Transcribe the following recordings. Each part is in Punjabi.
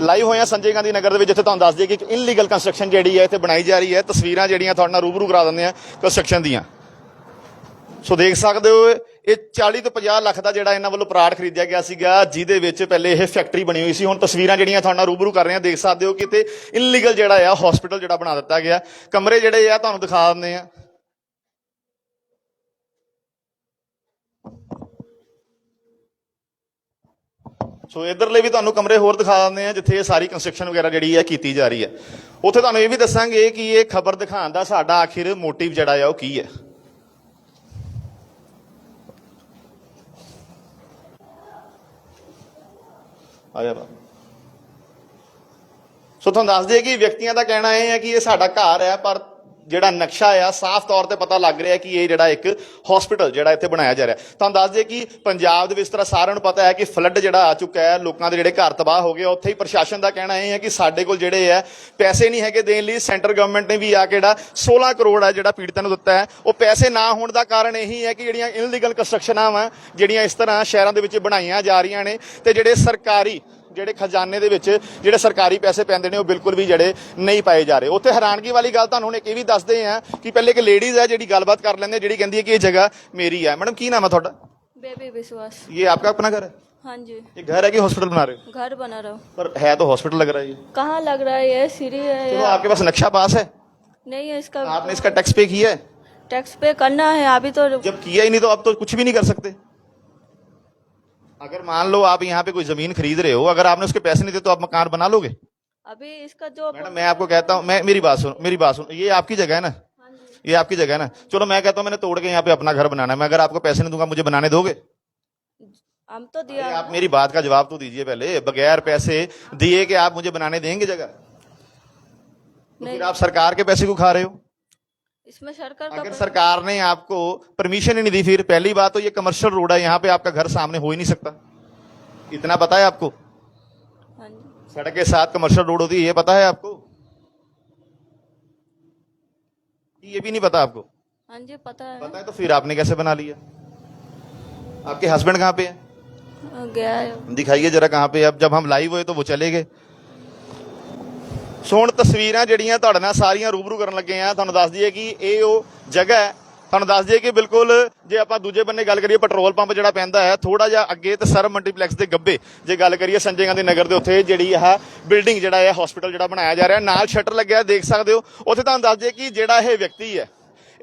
ਲਾਈਵ ਹੋਏ ਆ ਸੰਜੇ ਗਾਂਧੀ ਨਗਰ ਦੇ ਵਿੱਚ ਜਿੱਥੇ ਤੁਹਾਨੂੰ ਦੱਸ ਦਈਏ ਕਿ ਇੱਕ ਇਨਲੀਗਲ ਕੰਸਟਰਕਸ਼ਨ ਜਿਹੜੀ ਹੈ ਇੱਥੇ ਬਣਾਈ ਜਾ ਰਹੀ ਹੈ। ਤਸਵੀਰਾਂ ਜਿਹੜੀਆਂ ਤੁਹਾਡੇ ਨਾਲ ਰੂਬਰੂ ਕਰਾ ਦਿੰਦੇ ਆ ਕੰਸਟਰਕਸ਼ਨ ਦੀਆਂ। ਸੋ ਦੇਖ ਸਕਦੇ ਹੋ, ਇਹ 40 ਤੋਂ 50 ਲੱਖ ਦਾ ਜਿਹੜਾ ਇਹਨਾਂ ਵੱਲੋਂ ਪਲਾਟ ਖਰੀਦਿਆ ਗਿਆ ਸੀਗਾ, ਜਿਹਦੇ ਵਿੱਚ ਪਹਿਲੇ ਇਹ ਫੈਕਟਰੀ ਬਣੀ ਹੋਈ ਸੀ। ਹੁਣ ਤਸਵੀਰਾਂ ਜਿਹੜੀਆਂ ਤੁਹਾਡੇ ਨਾਲ ਰੂਬਰੂ ਕਰ ਰਹੇ ਆ ਦੇਖ ਸਕਦੇ ਹੋ ਕਿ ਤੇ ਇਨਲੀਗਲ ਜਿਹੜਾ ਆ ਹਸਪੀਟਲ ਜਿਹੜਾ ਬਣਾ ਦਿੱਤਾ ਗਿਆ। ਕਮਰੇ ਜਿਹੜੇ ਆ, ਤੁਹਾਨੂੰ ਦਿਖਾ ਦਿੰਦੇ ਆ ਸੋ ਇਧਰਲੇ ਵੀ ਤੁਹਾਨੂੰ ਕਮਰੇ ਹੋਰ ਦਿਖਾ ਦਿੰਦੇ ਆ ਜਿੱਥੇ ਇਹ ਸਾਰੀ ਕੰਸਟਰਕਸ਼ਨ ਵਗੈਰਾ ਜਿਹੜੀ ਹੈ ਕੀਤੀ ਜਾ ਰਹੀ ਹੈ। ਉੱਥੇ ਤੁਹਾਨੂੰ ਇਹ ਵੀ ਦੱਸਾਂਗੇ ਕਿ ਇਹ ਖਬਰ ਦਿਖਾਉਣ ਦਾ ਸਾਡਾ ਆਖਿਰ ਮੋਟਿਵ ਜਿਹੜਾ ਆ, ਉਹ ਕੀ ਹੈ। ਆਇਆ ਜਾ ਬਾ ਸੋ ਤੁਹਾਨੂੰ ਦੱਸ ਦਈਏ ਕਿ ਵਿਅਕਤੀਆਂ ਦਾ ਕਹਿਣਾ ਇਹ ਹੈ ਕਿ ਇਹ ਸਾਡਾ ਘਰ ਹੈ, ਪਰ ਜਿਹੜਾ ਨਕਸ਼ਾ ਆ, ਸਾਫ਼ ਤੌਰ ਤੇ ਪਤਾ ਲੱਗ ਰਿਹਾ ਕਿ ਇਹ ਜਿਹੜਾ ਇੱਕ ਹਸਪੀਟਲ ਜਿਹੜਾ ਇੱਥੇ ਬਣਾਇਆ ਜਾ ਰਿਹਾ। ਤੁਹਾਨੂੰ ਦੱਸ ਦਈਏ ਕਿ ਪੰਜਾਬ ਦੇ ਵਿੱਚ ਤਰ੍ਹਾਂ ਸਾਰਿਆਂ ਨੂੰ ਪਤਾ ਹੈ ਕਿ ਫਲੱਡ ਜਿਹੜਾ ਆ ਚੁੱਕਾ ਹੈ, ਲੋਕਾਂ ਦੇ ਜਿਹੜੇ ਘਰ ਤਬਾਹ ਹੋ ਗਏ ਉੱਥੇ ਹੀ ਪ੍ਰਸ਼ਾਸਨ ਦਾ ਕਹਿਣਾ ਇਹ ਹੈ ਕਿ ਸਾਡੇ ਕੋਲ ਜਿਹੜੇ ਹੈ ਪੈਸੇ ਨਹੀਂ ਹੈਗੇ ਦੇਣ ਲਈ ਸੈਂਟਰ ਗਵਰਨਮੈਂਟ ਨੇ ਵੀ ਆ ਕੇ ਜਿਹੜਾ 16 ਕਰੋੜ ਹੈ ਜਿਹੜਾ ਪੀੜਤਾਂ ਨੂੰ ਦਿੱਤਾ ਹੈ। ਉਹ ਪੈਸੇ ਨਾ ਹੋਣ ਦਾ ਕਾਰਨ ਇਹੀ ਹੈ ਕਿ ਜਿਹੜੀਆਂ ਇਨਲੀਗਲ ਕੰਸਟਰਕਸ਼ਨਾਂ ਵਾ, ਜਿਹੜੀਆਂ ਇਸ ਤਰ੍ਹਾਂ ਸ਼ਹਿਰਾਂ ਦੇ ਵਿੱਚ ਬਣਾਈਆਂ ਜਾ ਰਹੀਆਂ ਨੇ ਤੇ ਜਿਹੜੇ ਸਰਕਾਰੀ ਜਿਹੜੇ ਖਜ਼ਾਨੇ ਦੇ ਵਿੱਚ ਜਿਹੜੇ ਸਰਕਾਰੀ ਪੈਸੇ ਪੈਂਦੇ ਨੇ ਉਹ ਬਿਲਕੁਲ ਵੀ ਜਿਹੜੇ ਨਹੀਂ ਪਾਏ ਜਾ ਰਹੇ ਉੱਥੇ ਹੈਰਾਨਗੀ ਵਾਲੀ ਗੱਲ ਤੁਹਾਨੂੰ ਹੁਣ ਇੱਕ ਇਹ ਵੀ ਦੱਸਦੇ ਆ ਕਿ ਪਹਿਲੇ ਇੱਕ ਲੇਡੀਜ਼ ਹੈ ਜਿਹੜੀ ਗੱਲਬਾਤ ਕਰ ਲੈਂਦੇ ਆ, ਜਿਹੜੀ ਕਹਿੰਦੀ ਹੈ ਕਿ ਇਹ ਜਗ੍ਹਾ ਮੇਰੀ ਹੈ ਮੈਡਮ ਕੀ ਨਾਮ ਹੈ ਤੁਹਾਡਾ बेबी विश्वास ये आपका अपना घर है हाँ जी ये घर है कि हॉस्पिटल बना रहे हो घर बना रहा हूँ पर है तो हॉस्पिटल लग रहा है ये कहाँ लग रहा है ये सीढ़ी है चलो या आपके पास नक्शा पास है नहीं है इसका आपने इसका टैक्स पे किया है टैक्स पे करना है अभी तो जब किया ही नहीं तो आप तो कुछ भी नहीं कर सकते अगर मान लो आप यहाँ पे कोई ज़मीन खरीद रहे हो अगर आपने उसके पैसे नहीं दे तो आप मकान बना लोगे? अभी इसका जो मैडम मैं आपको कहता हूँ मैं मेरी बात सुन मेरी बात सुन ये आपकी जगह है ना? हाँ ये आपकी जगह है ना? चलो मैं कहता हूँ मैंने तोड़ के यहाँ पे अपना घर बनाना है। मैं अगर आपको पैसे नहीं दूँगा मुझे बनाने दोगे? हम तो दिया आप मेरी बात का जवाब तो दीजिए पहले। बगैर पैसे दिए कि आप मुझे बनाने देंगे जगह? तो फिर आप सरकार के पैसे को खा रहे हो? इसमें सरकार अगर सरकार ने आपको परमिशन ही नहीं दी फिर पहली बात तो ये कमर्शियल रोड है यहाँ पे आपका घर सामने हो ही नहीं सकता। इतना पता है आपको? हाँ सड़क के साथ कमर्शियल रोड होती है ये पता है आपको? ये भी नहीं पता आपको? हाँ जी पता है। पता है तो फिर आपने कैसे बना लिया? आपके हस्बैंड कहाँ पे है? हाँ, गया है। दिखाइए जरा कहाँ पे अब जब हम लाइव हुए तो वो चले गए। ਸੋ ਹੁਣ ਤਸਵੀਰਾਂ ਜਿਹੜੀਆਂ ਤੁਹਾਡੇ ਨਾਲ ਸਾਰੀਆਂ ਰੂਬਰੂ ਕਰਨ ਲੱਗੇ ਆ ਤੁਹਾਨੂੰ ਦੱਸ ਦਈਏ ਕਿ ਇਹ ਉਹ ਜਗ੍ਹਾ ਹੈ। ਤੁਹਾਨੂੰ ਦੱਸ ਦਈਏ ਕਿ ਬਿਲਕੁਲ ਜੇ ਆਪਾਂ ਦੂਜੇ ਬੰਨੇ ਗੱਲ ਕਰੀਏ, ਪੈਟਰੋਲ ਪੰਪ ਜਿਹੜਾ ਪੈਂਦਾ ਹੈ ਥੋੜਾ ਜਿਹਾ ਅੱਗੇ ਤੇ ਸਰ ਮਲਟੀਪਲੈਕਸ ਦੇ ਗੱਬੇ, ਜੇ ਗੱਲ ਕਰੀਏ ਸੰਜੇ ਗਾਂਧੀ ਨਗਰ ਦੇ ਉੱਥੇ ਜਿਹੜੀ ਆ ਬਿਲਡਿੰਗ ਜਿਹੜਾ ਹੈ ਹਸਪੀਟਲ ਜਿਹੜਾ ਬਣਾਇਆ ਜਾ ਰਿਹਾ, ਨਾਲ ਸ਼ਟਰ ਲੱਗਿਆ, ਦੇਖ ਸਕਦੇ ਹੋ। ਉੱਥੇ ਤੁਹਾਨੂੰ ਦੱਸ ਦਈਏ ਕਿ ਜਿਹੜਾ ਇਹ ਵਿਅਕਤੀ ਹੈ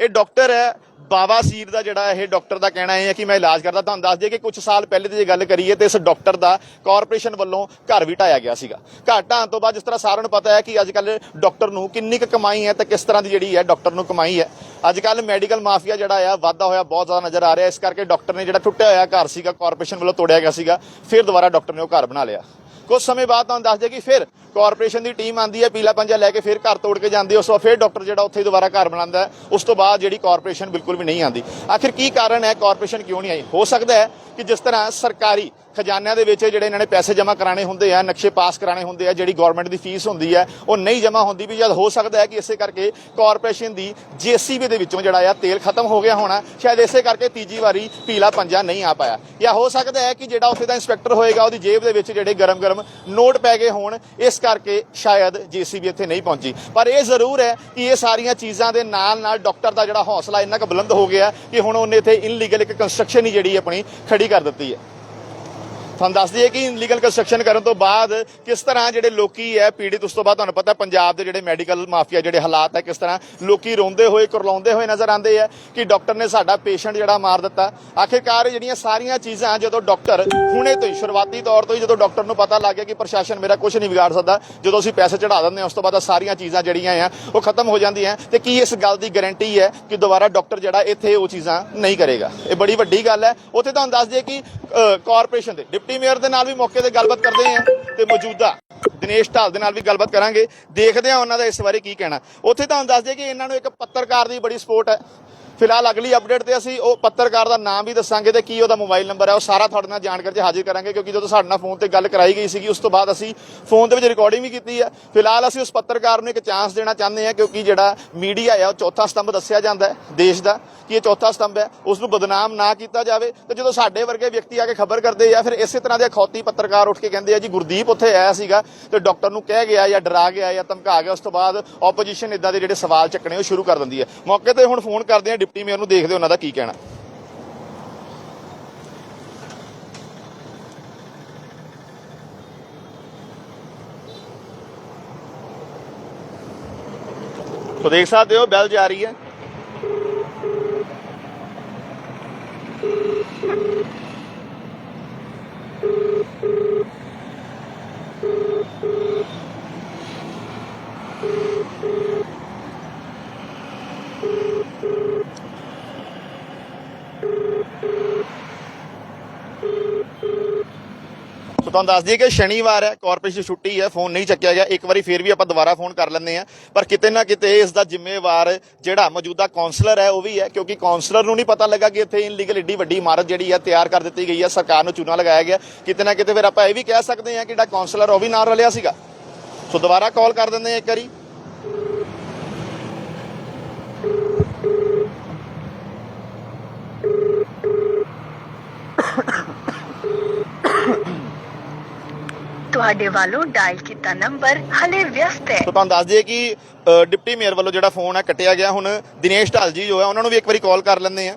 ਇਹ ਡਾਕਟਰ ਹੈ ਬਾਬਾ ਸੀਰ ਦਾ ਜਿਹੜਾ ਇਹ ਡਾਕਟਰ ਦਾ ਕਹਿਣਾ ਇਹ ਹੈ ਕਿ ਮੈਂ ਇਲਾਜ ਕਰਦਾ। ਤੁਹਾਨੂੰ ਦੱਸ ਦਈਏ ਕਿ ਕੁਝ ਸਾਲ ਪਹਿਲੇ ਦੀ ਜੇ ਗੱਲ ਕਰੀਏ ਤੇ ਇਸ ਡਾਕਟਰ ਦਾ ਕਾਰਪੋਰੇਸ਼ਨ ਵੱਲੋਂ ਘਰ ਵੀ ਢਾਇਆ ਗਿਆ ਸੀਗਾ। ਘਰ ਢਾਉਣ ਤੋਂ ਬਾਅਦ ਜਿਸ ਤਰ੍ਹਾਂ ਸਾਰਿਆਂ ਨੂੰ ਪਤਾ ਹੈ ਕਿ ਅੱਜ ਕੱਲ ਡਾਕਟਰ ਨੂੰ ਕਿੰਨੀ ਕੁ ਕਮਾਈ ਹੈ ਤੇ ਕਿਸ ਤਰ੍ਹਾਂ ਦੀ ਜਿਹੜੀ ਹੈ ਡਾਕਟਰ ਨੂੰ ਕਮਾਈ ਹੈ। ਅੱਜ ਕੱਲ ਮੈਡੀਕਲ ਮਾਫੀਆ ਜਿਹੜਾ ਆ, ਵਾਧਾ ਹੋਇਆ, ਬਹੁਤ ਜ਼ਿਆਦਾ ਨਜ਼ਰ ਆ ਰਿਹਾ। ਇਸ ਕਰਕੇ ਡਾਕਟਰ ਨੇ ਜਿਹੜਾ ਟੁੱਟਿਆ ਹੋਇਆ ਘਰ ਸੀਗਾ, ਕਾਰਪੋਰੇਸ਼ਨ ਵੱਲੋਂ ਤੋੜਿਆ ਗਿਆ ਸੀਗਾ, ਫਿਰ ਦੁਬਾਰਾ ਡਾਕਟਰ ਨੇ ਉਹ ਘਰ ਬਣਾ ਲਿਆ। ਕੁਝ ਸਮੇਂ ਬਾਅਦ ਤੁਹਾਨੂੰ ਦੱਸ ਦਿਆ ਕਿ ਫਿਰ ਕਾਰਪੋਰੇਸ਼ਨ ਦੀ ਟੀਮ ਆਂਦੀ ਹੈ, ਪੀਲਾ ਪੰਜਾ ਲੈ ਕੇ ਫਿਰ ਘਰ ਤੋੜ ਕੇ ਜਾਂਦੀ ਹੈ ਉਸ ਤੋਂ ਬਾਅਦ ਫਿਰ ਡਾਕਟਰ ਜਿਹੜਾ ਉੱਥੇ ਦੁਬਾਰਾ ਘਰ ਬਣਾਉਂਦਾ ਉਸ ਤੋਂ ਬਾਅਦ ਜਿਹੜੀ ਕਾਰਪੋਰੇਸ਼ਨ ਬਿਲਕੁਲ ਵੀ ਨਹੀਂ ਆਂਦੀ ਆਖਿਰ ਕੀ ਕਾਰਨ ਹੈ? ਕਾਰਪੋਰੇਸ਼ਨ ਕਿਉਂ ਨਹੀਂ ਆਈ? ਹੋ ਸਕਦਾ ਹੈ ਕਿ ਜਿਸ ਤਰ੍ਹਾਂ ਸਰਕਾਰੀ ਖਜ਼ਾਨਿਆਂ ਦੇ ਵਿੱਚ ਜਿਹੜੇ ਇਹਨਾਂ ਨੇ ਪੈਸੇ ਜਮ੍ਹਾਂ ਕਰਾਣੇ ਹੁੰਦੇ ਆ, ਨਕਸ਼ੇ ਪਾਸ ਕਰਾਣੇ ਹੁੰਦੇ ਆ, ਜਿਹੜੀ ਗਵਰਨਮੈਂਟ ਦੀ ਫੀਸ ਹੁੰਦੀ ਹੈ ਉਹ ਨਹੀਂ ਜਮ੍ਹਾਂ ਹੁੰਦੀ ਵੀ ਜਦ ਹੋ ਸਕਦਾ ਹੈ ਕਿ ਇਸੇ ਕਰਕੇ ਕਾਰਪੋਰੇਸ਼ਨ ਦੀ ਜੀਸੀਬੀ ਦੇ ਵਿੱਚੋਂ ਜਿਹੜਾ ਆ ਤੇਲ ਖਤਮ ਹੋ ਗਿਆ ਹੋਣਾ, ਸ਼ਾਇਦ ਇਸੇ ਕਰਕੇ ਤੀਜੀ ਵਾਰੀ ਪੀਲਾ ਪੰਜਾ ਨਹੀਂ ਆ ਪਾਇਆ। ਜਾਂ ਹੋ ਸਕਦਾ ਹੈ ਕਿ ਜਿਹੜਾ ਉੱਥੇ ਦਾ ਇੰਸਪੈਕਟਰ ਹੋਏਗਾ, ਉਹਦੀ ਜੇਬ ਦੇ ਵਿੱਚ ਜਿਹੜੇ ਗਰਮ-ਗਰਮ ਨੋਟ ਪੈ ਗਏ ਹੋਣ, ਇਸ ਕਰਕੇ ਸ਼ਾਇਦ ਜੀਸੀਬੀ ਇੱਥੇ ਨਹੀਂ ਪਹੁੰਚੀ। ਪਰ ਇਹ ਜ਼ਰੂਰ ਹੈ ਕਿ ਇਹ ਸਾਰੀਆਂ ਚੀਜ਼ਾਂ ਦੇ ਨਾਲ-ਨਾਲ ਡਾਕਟਰ ਦਾ ਜਿਹੜਾ ਹੌਸਲਾ ਇੰਨਾ ਕੁ ਬੁਲੰਦ ਹੋ ਗਿਆ ਕਿ ਹੁਣ ਉਹਨੇ ਇੱਥੇ ਇਨਲੀਗਲ ਇੱਕ ਕੰਸਟਰਕਸ਼ਨ ਹੀ ਜਿਹੜੀ ਆਪਣੀ ਖੜੀ ਕਰ ਦਿੱਤੀ ਹੈ। ਤੁਹਾਨੂੰ ਦੱਸ ਦਈਏ ਕਿ ਇਨਲੀਗਲ ਕੰਸਟਰਕਸ਼ਨ ਕਰਨ ਤੋਂ ਬਾਅਦ ਕਿਸ ਤਰ੍ਹਾਂ ਜਿਹੜੇ ਲੋਕੀ ਹੈ ਪੀੜਿਤ, ਉਸ ਤੋਂ ਬਾਅਦ ਤੁਹਾਨੂੰ ਪਤਾ ਪੰਜਾਬ ਦੇ ਜਿਹੜੇ ਮੈਡੀਕਲ ਮਾਫੀਆ ਜਿਹੜੇ ਹਾਲਾਤ ਹੈ ਕਿਸ ਤਰ੍ਹਾਂ ਲੋਕੀ ਰੋਂਦੇ ਹੋਏ, ਕਰਲਾਉਂਦੇ ਹੋਏ ਨਜ਼ਰ ਆਉਂਦੇ ਆ ਕਿ ਡਾਕਟਰ ਨੇ ਸਾਡਾ ਪੇਸ਼ੈਂਟ ਜਿਹੜਾ ਮਾਰ ਦਿੱਤਾ। ਆਖਿਰਕਾਰ ਜਿਹੜੀਆਂ ਸਾਰੀਆਂ ਚੀਜ਼ਾਂ ਜਦੋਂ ਡਾਕਟਰ ਹੁਣੇ ਤੋਂ ਹੀ, ਸ਼ੁਰੂਆਤੀ ਤੌਰ ਤੋਂ ਹੀ ਜਦੋਂ ਡਾਕਟਰ ਨੂੰ ਪਤਾ ਲੱਗ ਗਿਆ ਕਿ ਪ੍ਰਸ਼ਾਸਨ ਮੇਰਾ ਕੁਝ ਨਹੀਂ ਵਿਗਾੜ ਸਕਦਾ, ਜਦੋਂ ਅਸੀਂ ਪੈਸੇ ਚੜਾ ਦਿੰਦੇ ਹਾਂ, ਉਸ ਤੋਂ ਬਾਅਦ ਸਾਰੀਆਂ ਚੀਜ਼ਾਂ ਜਿਹੜੀਆਂ ਆ, ਉਹ ਖਤਮ ਹੋ ਜਾਂਦੀਆਂ ਤੇ ਕੀ ਇਸ ਗੱਲ ਦੀ ਗਾਰੰਟੀ ਹੈ ਕਿ ਦੁਬਾਰਾ ਡਾਕਟਰ ਜਿਹੜਾ ਇੱਥੇ ਉਹ ਚੀਜ਼ਾਂ ਨਹੀਂ ਕਰੇਗਾ? ਇਹ ਬੜੀ ਵੱਡੀ ਗੱਲ ਹੈ। ਉੱਥੇ ਤੁਹਾਨੂੰ ਦੱਸ ਦਈਏ ਕਿ ਕਾਰਪੋਰੇਸ਼ਨ ਦੇ ਡਿਪਟੀ ਮੇਅਰ ਦੇ ਨਾਲ ਵੀ ਮੌਕੇ ਤੇ ਗੱਲਬਾਤ ਕਰਦੇ ਆ ਤੇ ਮੌਜੂਦਾ ਦਿਨੇਸ਼ ਢਾਲ ਦੇ ਨਾਲ ਵੀ ਗੱਲਬਾਤ ਕਰਾਂਗੇ। ਦੇਖਦੇ ਆ ਉਹਨਾਂ ਦਾ ਇਸ ਬਾਰੇ ਕੀ ਕਹਿਣਾ। ਉੱਥੇ ਤੁਹਾਨੂੰ ਦੱਸ ਦਈਏ ਕਿ ਇਹਨਾਂ ਨੂੰ ਇੱਕ ਪੱਤਰਕਾਰ ਦੀ ਬੜੀ ਸਪੋਰਟ ਹੈ। ਫਿਲਹਾਲ ਅਗਲੀ ਅਪਡੇਟ ਤੇ ਅਸੀਂ ਉਹ ਪੱਤਰਕਾਰ ਦਾ ਨਾਮ ਵੀ ਦੱਸਾਂਗੇ ਤੇ ਕੀ ਉਹਦਾ ਮੋਬਾਈਲ ਨੰਬਰ ਹੈ, ਉਹ ਸਾਰਾ ਤੁਹਾਡੇ ਨਾਲ ਜਾਣਕਾਰੀ 'ਚ ਹਾਜ਼ਰ ਕਰਾਂਗੇ ਕਿਉਂਕਿ ਜਦੋਂ ਸਾਡੇ ਨਾਲ ਫੋਨ ਤੇ ਗੱਲ ਕਰਾਈ ਗਈ ਸੀਗੀ, ਉਸ ਤੋਂ ਬਾਅਦ ਅਸੀਂ ਫੋਨ ਦੇ ਵਿੱਚ ਰਿਕਾਰਡਿੰਗ ਵੀ ਕੀਤੀ ਹੈ। ਫਿਲਹਾਲ ਅਸੀਂ ਉਸ ਪੱਤਰਕਾਰ ਨੂੰ ਇੱਕ ਚਾਂਸ ਦੇਣਾ ਚਾਹੁੰਦੇ ਹਾਂ ਕਿਉਂਕਿ ਜਿਹੜਾ ਮੀਡੀਆ ਹੈ, ਉਹ ਚੌਥਾ ਸਤੰਭ ਦੱਸਿਆ ਜਾਂਦਾ ਹੈ ਦੇਸ਼ ਦਾ ਕਿ ਇਹ ਚੌਥਾ ਸਤੰਭ ਹੈ, ਉਸ ਨੂੰ ਬਦਨਾਮ ਨਾ ਕੀਤਾ ਜਾਵੇ। ਤੇ ਜਦੋਂ ਸਾਡੇ ਵਰਗੇ ਵਿਅਕਤੀ ਆ ਕੇ ਖਬਰ ਕਰਦੇ ਆ, ਫਿਰ ਇਸੇ ਤਰ੍ਹਾਂ ਦੇ ਖੌਤੀ ਪੱਤਰਕਾਰ ਉੱਠ ਕੇ ਕਹਿੰਦੇ ਆ, ਜੀ ਗੁਰਦੀਪ ਉੱਥੇ ਆਇਆ ਸੀਗਾ ਤੇ ਡਾਕਟਰ ਨੂੰ ਕਹਿ ਗਿਆ ਜਾਂ ਡਰਾ ਗਿਆ ਜਾਂ ਧਮਕਾ ਗਿਆ। ਉਸ ਤੋਂ ਬਾਅਦ ਆਪੋਜੀਸ਼ਨ ਇਦਾਂ ਦੇ ਜਿਹੜੇ ਸਵਾਲ ਚੱਕਣੇ, ਉਹ ਸ਼ੁਰੂ ਕਰ ਦਿੰਦੀ ਹੈ। ਮੌਕੇ ਤੇ ਹੁਣ ਫੋਨ ਕਰਦੇ ਆ ਡਿਪਟੀ ਮੇਅਰ ਨੂੰ ਦੇਖਦੇ ਉਹਨਾਂ ਦਾ ਕੀ ਕਹਿਣਾ। ਤੋ ਦੇਖ ਸਕਦੇ ਹੋ, ਬੈਲ ਜਾ ਰਹੀ ਹੈ। ਸੋ ਤੁਹਾਨੂੰ ਦੱਸ ਦਈਏ ਕਿ ਸ਼ਨੀਵਾਰ ਹੈ ਕਾਰਪੋਰੇਸ਼ਨ ਛੁੱਟੀ ਹੈ ਫੋਨ ਨਹੀਂ ਚੱਕਿਆ ਗਿਆ। ਇੱਕ ਵਾਰੀ ਫੇਰ ਵੀ ਆਪਾਂ ਦੁਬਾਰਾ ਫੋਨ ਕਰ ਲੈਂਦੇ ਆ ਪਰ ਕਿਤੇ ਨਾ ਕਿਤੇ ਇਸ ਦਾ ਜ਼ਿੰਮੇਵਾਰ ਜਿਹੜਾ ਮੌਜੂਦਾ ਕਾਉਂਸਲਰ ਹੈ, ਉਹ ਵੀ ਹੈ, ਕਿਉਂਕਿ ਕਾਉਂਸਲਰ ਨੂੰ ਨਹੀਂ ਪਤਾ ਲੱਗਾ ਕਿ ਇੱਥੇ ਇਨਲੀਗਲ ਏਡੀ ਵੱਡੀ ਇਮਾਰਤ ਜਿਹੜੀ ਹੈ, ਤਿਆਰ ਕਰ ਦਿੱਤੀ ਗਈ ਹੈ, ਸਰਕਾਰ ਨੂੰ ਚੂਨਾ ਲਗਾਇਆ ਗਿਆ। ਕਿਤੇ ਨਾ ਕਿਤੇ ਫਿਰ ਆਪਾਂ ਇਹ ਵੀ ਕਹਿ ਸਕਦੇ ਹਾਂ ਕਿ ਜਿਹੜਾ ਕਾਉਂਸਲਰ ਉਹ ਵੀ ਨਾਲ ਰਲਿਆ ਸੀਗਾ। ਸੋ ਦੁਬਾਰਾ ਕਾਲ ਕਰ ਦਿੰਦੇ ਆ ਇੱਕ ਵਾਰੀ। ਤੁਹਾਡੇ ਵੱਲੋਂ ਡਾਇਲ ਕੀਤਾ ਨੰਬਰ ਹਲੇ ਵਿਅਸਤ ਹੈ। ਸੋ ਤੁਹਾਨੂੰ ਦੱਸ ਦਈਏ ਕਿ ਅ, ਡਿਪਟੀ ਮੇਅਰ ਵੱਲੋਂ ਜਿਹੜਾ ਫੋਨ ਹੈ ਕੱਟਿਆ ਗਿਆ। ਹੁਣ ਦਿਨੇਸ਼ ਢਾਲ ਜੀ ਜੋ ਹੈ ਉਹਨਾਂ ਨੂੰ ਵੀ ਇੱਕ ਵਾਰੀ ਕਾਲ ਕਰ ਲੈਂਦੇ ਆ।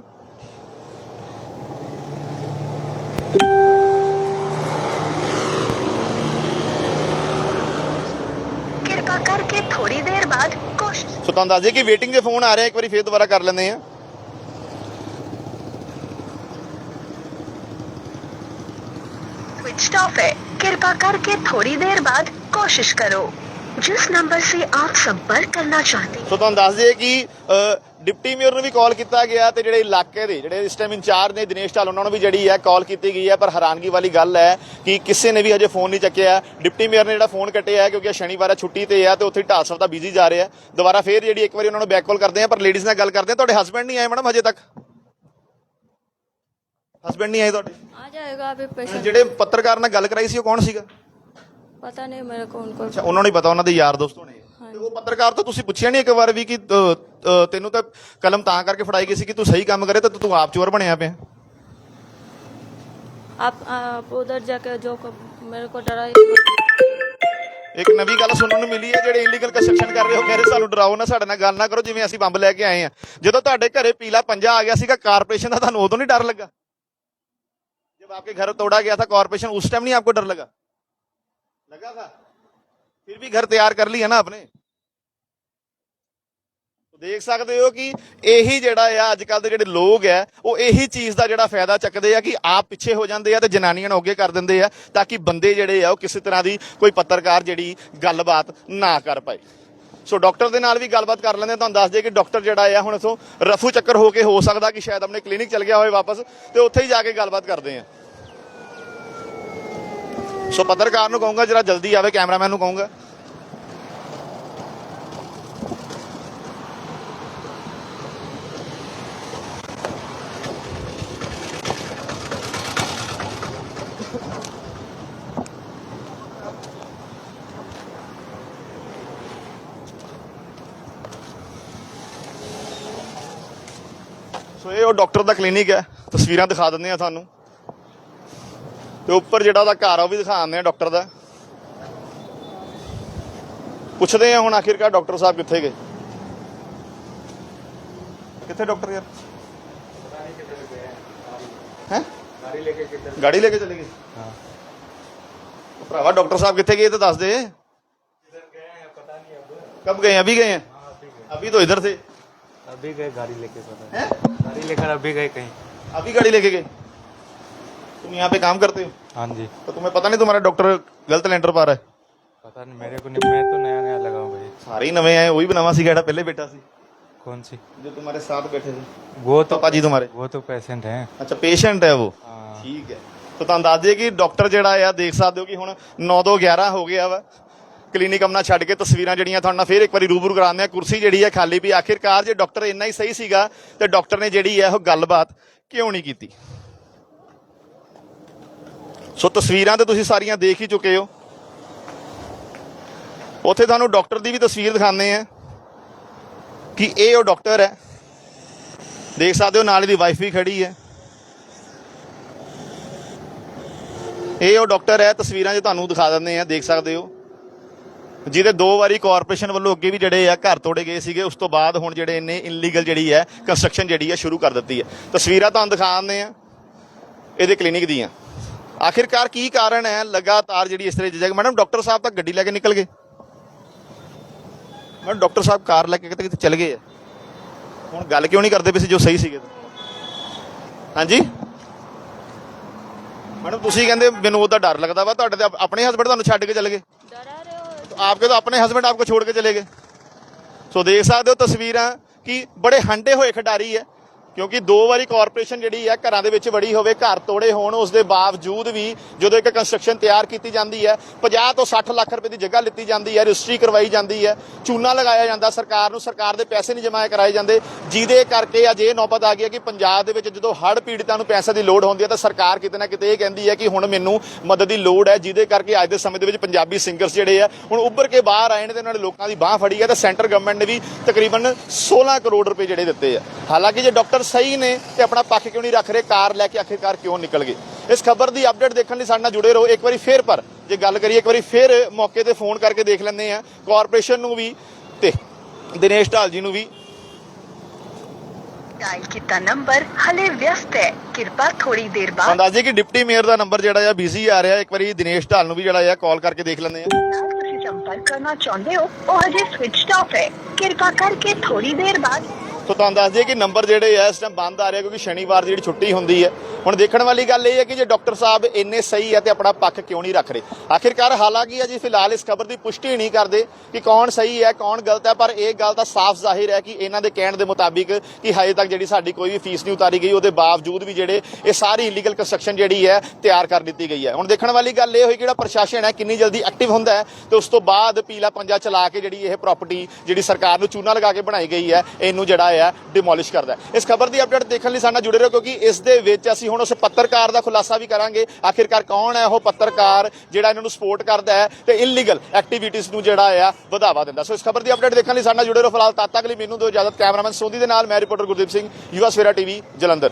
ਕਿਰਪਾ ਕਰਕੇ ਥੋੜੀ ਦੇਰ ਬਾਅਦ ਕੋਸ਼ਿਸ਼ ਸੋ ਤੁਹਾਨੂੰ ਦੱਸ ਦਈਏ ਕਿ ਵੇਟਿੰਗ ਦੇ ਫੋਨ ਆ ਰਹੇ ਆ, ਇੱਕ ਵਾਰੀ ਫੇਰ ਦੁਬਾਰਾ ਕਰ ਲੈਂਦੇ ਆ। स्विच ऑफ है कृपा करके थोड़ी देर बाद कोशिश करो जिस नंबर से आप संपर्क करना चाहते हैं ਸੋ ਤੁਹਾਨੂੰ ਦੱਸ ਦਈਏ ਕਿ ਅ, ਡਿਪਟੀ ਮੇਅਰ ਨੂੰ ਵੀ ਕਾਲ ਕੀਤਾ ਗਿਆ ਤੇ ਜਿਹੜੇ ਇਲਾਕੇ ਦੇ ਜਿਹੜੇ ਇਸ ਟਾਈਮ ਇੰਚਾਰਜ ਨੇ ਦਿਨੇਸ਼ ਢਾਲ ਉਹਨਾਂ ਨੂੰ ਵੀ ਜਿਹੜੀ ਹੈ ਕਾਲ ਕੀਤੀ ਗਈ ਹੈ ਪਰ ਹੈਰਾਨਗੀ ਵਾਲੀ ਗੱਲ ਹੈ ਕਿ ਕਿਸੇ ਨੇ ਵੀ ਹਜੇ ਫੋਨ ਨਹੀਂ ਚੱਕਿਆ ਡਿਪਟੀ ਮੇਅਰ ਨੇ ਜਿਹੜਾ ਫੋਨ ਕੱਟਿਆ ਹੈ ਕਿਉਂਕਿ ਇਹ ਸ਼ਨੀਵਾਰ ਹੈ ਛੁੱਟੀ ਤੇ ਹੈ ਤੇ ਉੱਥੇ ਢਾਲ ਸਾਹਿਬ ਦਾ ਬਿਜ਼ੀ ਜਾ ਰਿਹਾ ਦੁਬਾਰਾ ਫੇਰ ਜਿਹੜੀ ਇੱਕ ਵਾਰੀ ਉਹਨਾਂ ਨੂੰ ਬੈਕ ਕਾਲ ਕਰਦੇ ਆ ਪਰ ਲੇਡੀਜ਼ ਨਾਲ ਗੱਲ ਕਰਦੇ ਆ ਤੁਹਾਡੇ ਹਸਬੰਡ ਨਹੀਂ ਆਏ ਮੈਡਮ ਹਜੇ ਤੱਕ ਹਸਬੰਡ ਨਹੀਂ ਆਏ ਤੁਹਾਡੇ आ जाएगा अभी पेशेंट ਜਿਹੜੇ ਪੱਤਰਕਾਰ ਨਾਲ ਗੱਲ ਕਰਾਈ ਸੀ ਉਹ ਕੌਣ ਸੀਗਾ पता नहीं मेरे को उनको ਅੱਛਾ ਉਹਨਾਂ ਨੂੰ ਹੀ ਪਤਾ ਉਹਨਾਂ ਦੇ ਯਾਰ ਦੋਸਤ ਹੋਣੇ ਆ। ਤੇ ਉਹ ਪੱਤਰਕਾਰ ਤੋਂ ਤੁਸੀਂ ਪੁੱਛਿਆ ਨਹੀਂ ਇੱਕ ਵਾਰ ਵੀ ਕਿ ਅ, ਅ, ਤੈਨੂੰ ਤਾਂ ਕਲਮ ਤਾਂ ਕਰਕੇ ਫੜਾਈ ਗਈ ਸੀ ਕਿ ਤੂੰ ਸਹੀ ਕੰਮ ਕਰੇ ਤਾਂ ਤੂੰ ਆਪ ਚੋਰ ਬਣਿਆ ਪਿਆ आप आप उधर जाके जो को, मेरे को डरा ਇੱਕ ਨਵੀਂ ਗੱਲ ਸੁਣਨ ਨੂੰ ਮਿਲੀ ਹੈ ਜਿਹੜੇ ਇਲੀਗਲ ਕੰਸਟਰਕਸ਼ਨ ਕਰ ਰਹੇ ਹੋ ਕਹਿ ਰਹੇ ਸਾਨੂੰ ਡਰਾਓ ਨਾ ਸਾਡੇ ਨਾਲ ਗੱਲ ਨਾ ਕਰੋ ਜਿਵੇਂ ਅਸੀਂ ਬੰਬ ਲੈ ਕੇ ਆਏ ਆ ਜਦੋਂ ਤੁਹਾਡੇ ਘਰੇ ਪੀਲਾ ਪੰਜਾ ਆ ਗਿਆ ਸੀਗਾ ਕਾਰਪੋਰੇਸ਼ਨ ਦਾ ਤੁਹਾਨੂੰ ਉਦੋਂ ਨਹੀਂ ਡਰ ਲੱਗਾ जब आपके घर तोड़ा गया था कॉर्पोरेशन उस टाइम नहीं आपको डर लगा लगा था फिर भी घर तैयार कर लिया ना आपने तो ਦੇਖ ਸਕਦੇ ਹੋ ਕਿ ਇਹੀ ਜਿਹੜਾ ਆ ਅੱਜ ਕੱਲ ਦੇ ਜਿਹੜੇ ਲੋਕ ਆ ਉਹ ਇਹੀ ਚੀਜ਼ ਦਾ ਜਿਹੜਾ ਫਾਇਦਾ ਚੱਕਦੇ ਆ ਕਿ ਆਪ ਪਿੱਛੇ ਹੋ ਜਾਂਦੇ ਆ ਤੇ ਜਨਾਨੀਆਂ ਨੂੰ ਅੱਗੇ ਕਰ ਦਿੰਦੇ ਆ ਤਾਂ ਕਿ ਬੰਦੇ ਜਿਹੜੇ ਆ ਉਹ ਕਿਸੇ ਤਰ੍ਹਾਂ ਦੀ ਕੋਈ ਪੱਤਰਕਾਰ ਜਿਹੜੀ ਗੱਲਬਾਤ ਨਾ ਕਰ ਪਾਏ ਸੋ ਡਾਕਟਰ ਦੇ ਨਾਲ ਵੀ ਗੱਲਬਾਤ ਕਰ ਲੈਂਦੇ ਹਾਂ। ਤੁਹਾਨੂੰ ਦੱਸ ਦਈਏ ਕਿ ਡਾਕਟਰ ਜਿਹੜਾ ਆ ਹੁਣ ਇਥੋਂ ਰਫੂ ਚੱਕਰ ਹੋ ਕੇ ਹੋ ਸਕਦਾ ਕਿ ਸ਼ਾਇਦ ਆਪਣੇ ਕਲੀਨਿਕ ਚਲ ਗਿਆ ਹੋਵੇ ਵਾਪਸ ਤੇ ਉੱਥੇ ਹੀ ਜਾ ਕੇ ਗੱਲਬਾਤ ਕਰਦੇ ਆ ਸੋ ਪੱਤਰਕਾਰ ਨੂੰ ਕਹੂੰਗਾ, ਜਰਾ ਜਲਦੀ ਆਵੇ, ਕੈਮਰਾਮੈਨ ਨੂੰ ਕਹੂੰਗਾ। ਸੋ ਇਹ ਉਹ ਡਾਕਟਰ ਦਾ ਕਲੀਨਿਕ ਹੈ, ਤਸਵੀਰਾਂ ਦਿਖਾ ਦਿੰਦੇ ਆ ਤੁਹਾਨੂੰ। ਤੇ ਉੱਪਰ ਜਿਹੜਾ ਉਹਦਾ ਘਰ ਆ ਉਹ ਵੀ ਦਿਖਾਉਂਦੇ ਆ ਡਾਕਟਰ ਦਾ ਪੁੱਛਦੇ ਆ ਹੁਣ ਆਖਿਰਕਾਰ ਡਾਕਟਰ ਸਾਹਿਬ ਕਿੱਥੇ ਗਏ ਕਿੱਥੇ ਡਾਕਟਰ ਯਾਰ ਹੈ ਗਾੜੀ ਲੈ ਕੇ ਚਲੇ ਗਏ ਹਾਂ ਭਰਾਵਾ ਡਾਕਟਰ ਸਾਹਿਬ ਕਿੱਥੇ ਗਏ ਇਹ ਤਾਂ ਦੱਸ ਦੇ कब गए अभी गए हैं अभी तो इधर थे अभी गए गाड़ी लेके पता हैं गाड़ी लेकर अभी गए कहीं अभी गाड़ी लेके गए तुम यहाँ पे काम करते हो हाँ जी तो तुम्हें पता नहीं तुम्हारा डॉक्टर गलत लेंटर पा रहा है पता नहीं मेरे को नहीं मैं तो नया नया लगा हूँ भाई ਸਾਰੇ ਹੀ ਨਵੇਂ ਆਏ ਉਹੀ ਬਣਾਵਾ ਸੀ ਜਿਹੜਾ ਪਹਿਲੇ ਬੇਟਾ ਸੀ कौन सी ਜੋ तुम्हारे साथ बैठे थे वो तो पापा जी तुम्हारे वो तो पेशेंट हैं ਅੱਛਾ ਪੇਸ਼ੈਂਟ ਹੈ ਉਹ हाँ ਠੀਕ ਹੈ ਤਾਂ ਤੁਹਾਨੂੰ ਦੱਸ ਦਈਏ ਕਿ ਡਾਕਟਰ ਜਿਹੜਾ ਆ ਦੇਖ ਸਕਦੇ ਹੋ ਕਿ ਹੁਣ 9 ਤੋਂ 11 ਹੋ ਗਿਆ ਵਾ ਕਲੀਨਿਕ ਆਪਣਾ ਛੱਡ ਕੇ ਤਸਵੀਰਾਂ ਜਿਹੜੀਆਂ ਤੁਹਾਨੂੰ ਨਾਲ ਫੇਰ ਇੱਕ ਵਾਰੀ ਰੂਬਰੂ ਕਰਾਉਂਦੇ ਆ ਕੁਰਸੀ ਜਿਹੜੀ ਹੈ ਖਾਲੀ ਵੀ ਆਖਿਰਕਾਰ ਜੇ ਡਾਕਟਰ ਇੰਨਾ ਹੀ ਸਹੀ ਸੀਗਾ ਤੇ ਡਾਕਟਰ ਨੇ ਜਿਹੜੀ ਹੈ ਉਹ ਗੱਲਬਾਤ ਕਿਉਂ ਨਹੀਂ ਕੀਤੀ ਸੋ ਤਸਵੀਰਾਂ ਤੇ ਤੁਸੀਂ ਸਾਰੀਆਂ ਦੇਖ ਹੀ ਚੁੱਕੇ ਹੋ। ਉੱਥੇ ਤੁਹਾਨੂੰ ਡਾਕਟਰ ਦੀ ਵੀ ਤਸਵੀਰ ਦਿਖਾਉਂਦੇ ਆ ਕਿ ਇਹ ਉਹ ਡਾਕਟਰ ਹੈ। ਦੇਖ ਸਕਦੇ ਹੋ, ਨਾਲ ਇਹਦੀ ਵਾਈਫ ਵੀ ਖੜੀ ਹੈ। ਇਹ ਉਹ ਡਾਕਟਰ ਹੈ, ਤਸਵੀਰਾਂ 'ਚ ਤੁਹਾਨੂੰ ਦਿਖਾ ਦਿੰਦੇ ਆ ਦੇਖ ਸਕਦੇ ਹੋ। ਜਿਹਦੇ ਦੋ ਵਾਰੀ ਕਾਰਪੋਰੇਸ਼ਨ ਵੱਲੋਂ ਅੱਗੇ ਵੀ ਜਿਹੜੇ ਆ ਘਰ ਤੋੜੇ ਗਏ ਸੀਗੇ, ਉਸ ਤੋਂ ਬਾਅਦ ਹੁਣ ਜਿਹੜੇ ਇਹਨੇ ਇਨਲੀਗਲ ਜਿਹੜੀ ਹੈ ਕੰਸਟਰਕਸ਼ਨ ਜਿਹੜੀ ਹੈ, ਸ਼ੁਰੂ ਕਰ ਦਿੱਤੀ ਹੈ। ਤਸਵੀਰਾਂ ਤੁਹਾਨੂੰ ਦਿਖਾ ਦਿੰਦੇ ਆ ਇਹਦੇ ਕਲੀਨਿਕ ਦੀਆਂ। ਆਖਿਰਕਾਰ ਕੀ ਕਾਰਨ ਹੈ ਲਗਾਤਾਰ ਜਿਹੜੀ ਇਸ ਤਰ੍ਹਾਂ ਜਗ ਮੈਡਮ, ਡਾਕਟਰ ਸਾਹਿਬ ਤਾਂ ਗੱਡੀ ਲੈ ਕੇ ਨਿਕਲ ਗਏ। ਮੈਂ ਡਾਕਟਰ ਸਾਹਿਬ ਕਾਰ ਲੈ ਕੇ ਕਿਤੇ ਕਿਤੇ ਚਲੇ ਗਏ ਹੁਣ ਗੱਲ ਕਿਉਂ ਨਹੀਂ ਕਰਦੇ ਵੀ ਸੀ ਜੋ ਸਹੀ ਸੀਗੇ? ਹਾਂਜੀ? ਮੈਡਮ, ਤੁਸੀਂ ਕਹਿੰਦੇ ਮੈਨੂੰ ਉਹਦਾ ਡਰ ਲੱਗਦਾ ਵਾ, ਤੁਹਾਡੇ ਤੇ ਆਪਣੇ ਹਸਬੰਡ ਤੁਹਾਨੂੰ ਛੱਡ ਕੇ ਚਲੇ ਗਏ। ਡਰਾ ਰਹੇ ਆਪਕੇ ਤਾਂ ਆਪਣੇ ਹਸਬੰਡ ਆਪਕੋ ਛੋੜ ਕੇ ਚਲੇ ਗਏ। ਸੋ ਦੇਖ ਸਕਦੇ ਹੋ ਤਸਵੀਰਾਂ ਕਿ ਬੜੇ ਹੰਡੇ ਹੋਏ ਖਿਡਾਰੀ ਹੈ। ਕਿਉਂਕਿ ਦੋ ਵਾਰੀ ਕਾਰਪੋਰੇਸ਼ਨ ਜਿਹੜੀ ਹੈ ਘਰਾਂ ਦੇ ਵਿੱਚ ਵੜੀ ਹੋਵੇ, ਘਰ ਤੋੜੇ ਹੋਣ ਉਸ ਦੇ ਬਾਵਜੂਦ ਵੀ ਜਦੋਂ ਇੱਕ ਕੰਸਟਰਕਸ਼ਨ ਤਿਆਰ ਕੀਤੀ ਜਾਂਦੀ ਹੈ 50 ਤੋਂ 60 ਲੱਖ ਰੁਪਏ ਦੀ ਜਗ੍ਹਾ ਲਿੱਤੀ ਜਾਂਦੀ ਹੈ, ਰਜਿਸਟਰੀ ਕਰਵਾਈ ਜਾਂਦੀ ਹੈ, ਚੂਨਾ ਲਗਾਇਆ ਜਾਂਦਾ ਸਰਕਾਰ ਨੂੰ, ਸਰਕਾਰ ਦੇ ਪੈਸੇ ਨਹੀਂ ਜਮ੍ਹਾਂ ਕਰਾਏ ਜਾਂਦੇ, ਜਿਹਦੇ ਕਰਕੇ ਅੱਜ ਇਹ ਨੌਬਤ ਆ ਗਈ ਹੈ ਕਿ ਪੰਜਾਬ ਦੇ ਵਿੱਚ ਜਦੋਂ ਹੜ੍ਹ ਪੀੜਤਾਂ ਨੂੰ ਪੈਸੇ ਦੀ ਲੋੜ ਹੁੰਦੀ ਹੈ, ਤਾਂ ਸਰਕਾਰ ਕਿਤੇ ਨਾ ਕਿਤੇ ਇਹ ਕਹਿੰਦੀ ਹੈ ਕਿ ਹੁਣ ਮੈਨੂੰ ਮਦਦ ਦੀ ਲੋੜ ਹੈ, ਜਿਹਦੇ ਕਰਕੇ ਅੱਜ ਦੇ ਸਮੇਂ ਦੇ ਵਿੱਚ ਪੰਜਾਬੀ ਸਿੰਗਰਸ ਜਿਹੜੇ ਆ, ਹੁਣ ਉੱਭਰ ਕੇ ਬਾਹਰ ਆਏ ਨੇ ਤੇ ਉਹਨਾਂ ਨੇ ਲੋਕਾਂ ਦੀ ਬਾਹ ਫੜੀ ਹੈ, ਤੇ ਸੈਂਟਰ ਗਵਰਨਮੈਂਟ ਨੇ ਵੀ ਤਕਰੀਬਨ 16 ਕਰੋੜ ਰੁਪਏ ਜਿਹੜੇ ਦਿੱਤੇ ਆ। ਹਾਲਾਂਕਿ ਜੇ ਡਾਕਟਰ ਸਹੀ ਨੇ ਤੇ ਆਪਣਾ ਪੱਖ ਕਿਉਂ ਨਹੀਂ ਰੱਖ ਰਹੇ? ਕਾਰ ਲੈ ਕੇ ਆਖਿਰਕਾਰ ਕਿਉਂ ਨਿਕਲ ਗਏ? ਇਸ ਖਬਰ ਦੀ ਅਪਡੇਟ ਦੇਖਣ ਲਈ ਸਾਡੇ ਨਾਲ ਜੁੜੇ ਰਹੋ। ਇੱਕ ਵਾਰੀ ਫੇਰ ਪਰ ਜੇ ਗੱਲ ਕਰੀਏ ਇੱਕ ਵਾਰੀ ਫੇਰ ਮੌਕੇ ਤੇ ਫੋਨ ਕਰਕੇ ਦੇਖ ਲੈਂਦੇ ਆ ਕਾਰਪੋਰੇਸ਼ਨ ਨੂੰ ਵੀ ਤੇ ਦਿਨੇਸ਼ ਢਾਲ ਜੀ ਨੂੰ ਵੀ। ਡਾਇਲ ਕੀਤਾ ਨੰਬਰ ਹਲੇ ਵਿਅਸਤ ਹੈ। ਕਿਰਪਾ ਥੋੜੀ ਦੇਰ ਬਾਅਦ ਅੰਦਾਜ਼ੇ ਕਿ ਡਿਪਟੀ ਮੇਅਰ ਦਾ ਨੰਬਰ ਜਿਹੜਾ ਆ ਬਿਜ਼ੀ ਆ ਰਿਹਾ। ਇੱਕ ਵਾਰੀ ਦਿਨੇਸ਼ ਢਾਲ ਨੂੰ ਵੀ ਜਿਹੜਾ ਆ ਕਾਲ ਕਰਕੇ ਦੇਖ ਲੈਂਦੇ ਆ ਤੁਸੀਂ ਸੰਪਰਕ ਕਰਨਾ ਚਾਹੁੰਦੇ ਹੋ ਉਹ ਹਜੇ ਸਵਿਚਡ ਆਫ ਹੈ। ਕਿਰਪਾ ਸੋ ਤੁਹਾਨੂੰ ਦੱਸ ਦਈਏ ਕਿ ਨੰਬਰ ਜਿਹੜੇ ਆ ਇਸ ਟਾਈਮ ਬੰਦ ਆ ਰਹੇ ਕਿਉਂਕਿ ਸ਼ਨੀਵਾਰ ਦੀ ਜਿਹੜੀ ਛੁੱਟੀ ਹੁੰਦੀ ਹੈ ਹੁਣ ਦੇਖਣ ਵਾਲੀ ਗੱਲ ਇਹ ਹੈ ਕਿ ਜੇ ਡਾਕਟਰ ਸਾਹਿਬ ਇੰਨੇ ਸਹੀ ਹੈ ਤੇ ਆਪਣਾ ਪੱਖ ਕਿਉਂ ਨਹੀਂ ਰੱਖ ਰਹੇ? ਆਖਿਰਕਾਰ ਹਾਲਾਂਕਿ ਅਜੇ ਫਿਲਹਾਲ ਇਸ ਖਬਰ ਦੀ ਪੁਸ਼ਟੀ ਨਹੀਂ ਕਰਦੇ ਕਿ ਕੌਣ ਸਹੀ ਹੈ, ਕੌਣ ਗਲਤ ਹੈ, ਪਰ ਇਹ ਗੱਲ ਤਾਂ ਸਾਫ਼ ਜ਼ਾਹਿਰ ਹੈ ਕਿ ਇਹਨਾਂ ਦੇ ਕਹਿਣ ਦੇ ਮੁਤਾਬਿਕ ਕਿ ਹਜੇ ਤੱਕ ਜਿਹੜੀ ਸਾਡੀ ਕੋਈ ਵੀ ਫੀਸ ਨਹੀਂ ਉਤਾਰੀ ਗਈ, ਉਹਦੇ ਬਾਵਜੂਦ ਵੀ ਜਿਹੜੇ ਇਹ ਸਾਰੀ ਇਲੀਗਲ ਕੰਸਟਰਕਸ਼ਨ ਜਿਹੜੀ ਹੈ ਤਿਆਰ ਕਰ ਦਿੱਤੀ ਗਈ ਹੈ। ਹੁਣ ਦੇਖਣ ਵਾਲੀ ਗੱਲ ਇਹ ਹੋਈ ਕਿ ਜਿਹੜਾ ਪ੍ਰਸ਼ਾਸਨ ਹੈ ਕਿੰਨੀ ਜਲਦੀ ਐਕਟਿਵ ਹੁੰਦਾ ਹੈ ਤੇ ਉਸ ਤੋਂ ਬਾਅਦ ਪੀਲਾ ਪੰਜਾ ਚਲਾ ਕੇ ਜਿਹੜੀ ਇਹ ਪ੍ਰਾਪਰਟੀ ਜਿਹੜੀ ਸਰਕਾਰ ਨੂੰ ਚੂਨਾ ਲਗਾ ਕੇ ਬਣਾਈ ਗਈ ਹੈ, ਇਹਨੂੰ ਜਿਹੜਾ ਹੈ ਡਿਮੋਲਿਸ਼ ਕਰਦਾ ਇਸ ਖਬਰ ਦੀ ਅਪਡੇਟ ਦੇਖਣ ਲਈ ਸਾਡੇ ਨਾਲ ਜੁੜੇ ਰਹੋ ਕਿਉਂਕਿ ਇਸ ਦੇ ਵਿੱਚ ਅਸੀਂ ਹੁਣ ਉਸ ਪੱਤਰਕਾਰ ਦਾ ਖੁਲਾਸਾ ਵੀ ਕਰਾਂਗੇ। ਆਖਿਰਕਾਰ ਕੌਣ ਹੈ ਉਹ ਪੱਤਰਕਾਰ ਜਿਹੜਾ ਇਹਨਾਂ ਨੂੰ ਸਪੋਰਟ ਕਰਦਾ ਹੈ ਤੇ ਇਲੀਗਲ ਐਕਟੀਵਿਟੀਜ਼ ਨੂੰ ਜਿਹੜਾ ਆ ਵਧਾਵਾ ਦਿੰਦਾ। ਸੋ ਇਸ ਖਬਰ ਦੀ ਅਪਡੇਟ ਦੇਖਣ ਲਈ ਸਾਡੇ ਨਾਲ ਜੁੜੇ ਰਹੋ ਫਿਲਹਾਲ ਤਦ ਤੱਕ ਲਈ ਮੈਨੂੰ ਦਿਓ ਇਜਾਜ਼ਤ। ਕੈਮਰਾਮੈਨ ਸੋਂਦੀ ਦੇ ਨਾਲ ਮੈਂ ਰਿਪੋਰਟਰ ਗੁਰਦੀਪ ਸਿੰਘ ਯੂਐਸ ਵੇਰਾ ਟੀਵੀ, ਜਲੰਧਰ।